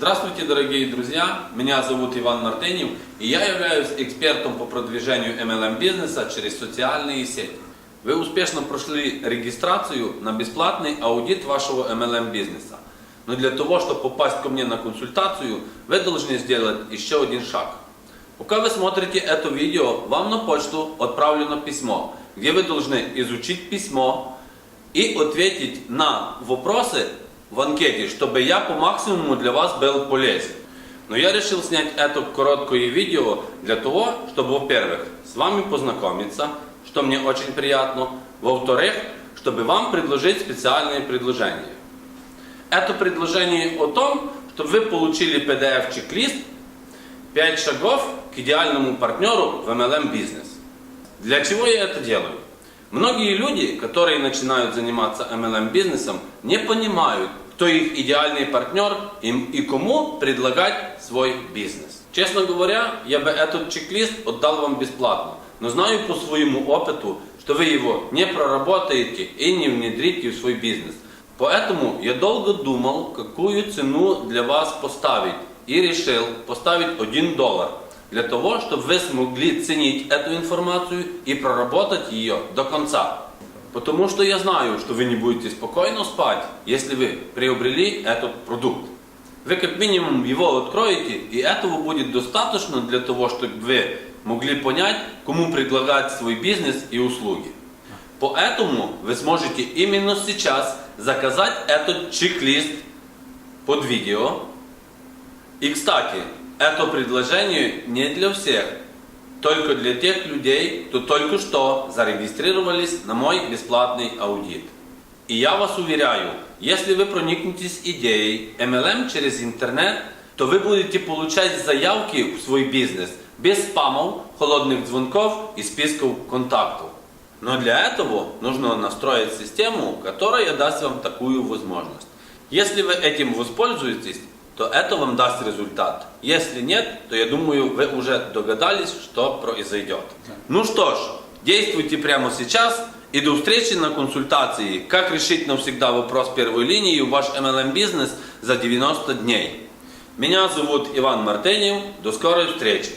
Здравствуйте, дорогие друзья! Меня зовут Иван Мартынев, и я являюсь экспертом по продвижению MLM-бизнеса через социальные сети. Вы успешно прошли регистрацию на бесплатный аудит вашего MLM-бизнеса. Но для того, чтобы попасть ко мне на консультацию, вы должны сделать еще один шаг. Пока вы смотрите это видео, вам на почту отправлено письмо, где вы должны изучить письмо и ответить на вопросы в анкете, чтобы я по максимуму для вас был полезен. Но я решил снять это короткое видео для того, чтобы, во-первых, с вами познакомиться, что мне очень приятно, во-вторых, чтобы вам предложить специальные предложения. Это предложение о том, чтобы вы получили PDF-чек-лист 5 шагов к идеальному партнеру в MLM бизнес. Для чего я это делаю? Многие люди, которые начинают заниматься MLM бизнесом, не понимают, кто их идеальный партнер и кому предлагать свой бизнес. Честно говоря, я бы этот чек-лист отдал вам бесплатно, но знаю по своему опыту, что вы его не проработаете и не внедрите в свой бизнес. Поэтому я долго думал, какую цену для вас поставить и решил поставить 1 доллар для того, чтобы вы смогли ценить эту информацию и проработать ее до конца. Потому что я знаю, что вы не будете спокойно спать, если вы приобрели этот продукт. Вы как минимум его откроете, и этого будет достаточно для того, чтобы вы могли понять, кому предлагать свой бизнес и услуги. Поэтому вы сможете именно сейчас заказать этот чек-лист под видео. И, кстати, это предложение не для всех, только для тех людей, кто только что зарегистрировались на мой бесплатный аудит. И я вас уверяю, если вы проникнетесь идеей MLM через интернет, то вы будете получать заявки в свой бизнес без спамов, холодных звонков и списков контактов. Но для этого нужно настроить систему, которая даст вам такую возможность. Если вы этим воспользуетесь, то это вам даст результат. Если нет, то я думаю, вы уже догадались, что произойдет. Ну что ж, действуйте прямо сейчас и до встречи на консультации «Как решить навсегда вопрос первой линии в ваш MLM-бизнес за 90 дней». Меня зовут Иван Мартынев. До скорой встречи!